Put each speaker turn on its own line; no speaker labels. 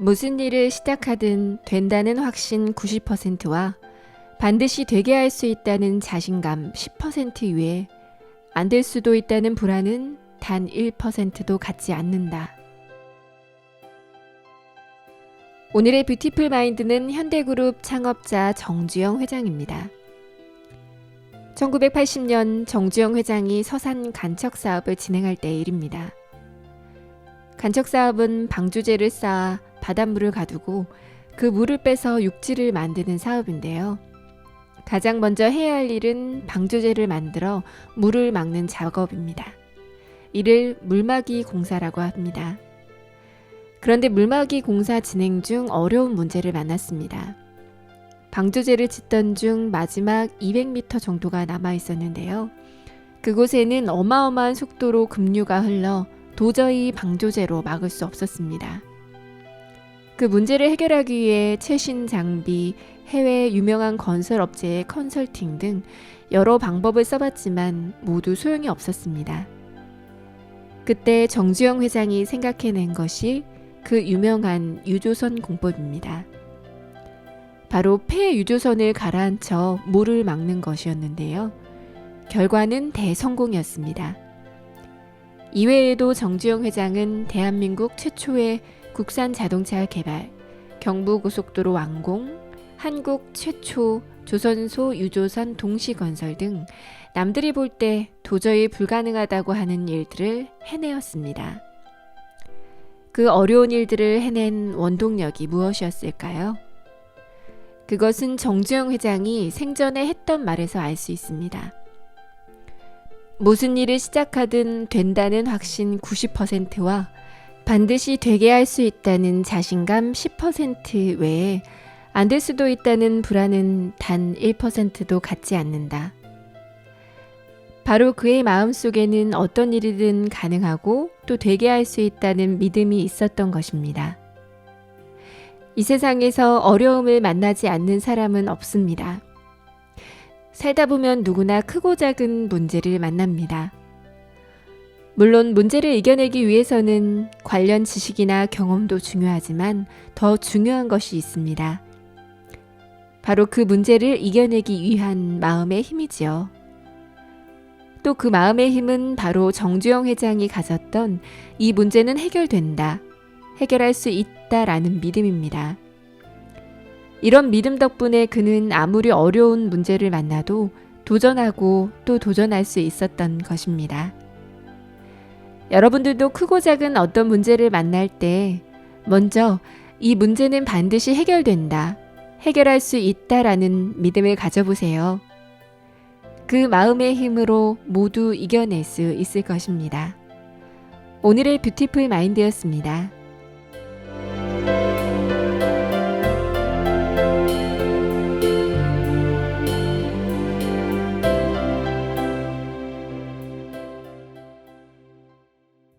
무슨 일을 시작하든 된다는 확신 90%와 반드시 되게 할 수 있다는 자신감 10% 외에 안 될 수도 있다는 불안은 단 1%도 갖지 않는다. 오늘의 뷰티풀 마인드는 현대그룹 창업자 정주영 회장입니다. 1980년 정주영 회장이 서산 간척 사업을 진행할 때의 일입니다. 간척 사업은 방주제를 쌓아 바닷물을 가두고 그 물을 빼서 육지를 만드는 사업인데요. 가장 먼저 해야 할 일은 방조제를 만들어 물을 막는 작업입니다. 이를 물막이 공사라고 합니다. 그런데 물막이 공사 진행 중 어려운 문제를 만났습니다. 방조제를 짓던 중 마지막 200m 정도가 남아 있었는데요. 그곳에는 어마어마한 속도로 급류가 흘러 도저히 방조제로 막을 수 없었습니다. 그 문제를 해결하기 위해 최신 장비, 해외 유명한 건설 업체의 컨설팅 등 여러 방법을 써봤지만 모두 소용이 없었습니다. 그때 정주영 회장이 생각해낸 것이 그 유명한 유조선 공법입니다. 바로 폐 유조선을 가라앉혀 물을 막는 것이었는데요. 결과는 대성공이었습니다. 이외에도 정주영 회장은 대한민국 최초의 국산 자동차 개발, 경부고속도로 완공, 한국 최초 조선소 유조선 동시 건설 등 남들이 볼 때 도저히 불가능하다고 하는 일들을 해내었습니다. 그 어려운 일들을 해낸 원동력이 무엇이었을까요? 그것은 정주영 회장이 생전에 했던 말에서 알 수 있습니다. 무슨 일을 시작하든 된다는 확신 90%와 반드시 되게 할 수 있다는 자신감 10% 외에 안 될 수도 있다는 불안은 단 1%도 갖지 않는다. 바로 그의 마음 속에는 어떤 일이든 가능하고 또 되게 할 수 있다는 믿음이 있었던 것입니다. 이 세상에서 어려움을 만나지 않는 사람은 없습니다. 살다 보면 누구나 크고 작은 문제를 만납니다. 물론 문제를 이겨내기 위해서는 관련 지식이나 경험도 중요하지만 더 중요한 것이 있습니다. 바로 그 문제를 이겨내기 위한 마음의 힘이지요. 또 그 마음의 힘은 바로 정주영 회장이 가졌던 이 문제는 해결된다, 해결할 수 있다라는 믿음입니다. 이런 믿음 덕분에 그는 아무리 어려운 문제를 만나도 도전하고 또 도전할 수 있었던 것입니다. 여러분들도 크고 작은 어떤 문제를 만날 때 먼저 이 문제는 반드시 해결된다, 해결할 수 있다라는 믿음을 가져보세요. 그 마음의 힘으로 모두 이겨낼 수 있을 것입니다. 오늘의 뷰티풀 마인드였습니다.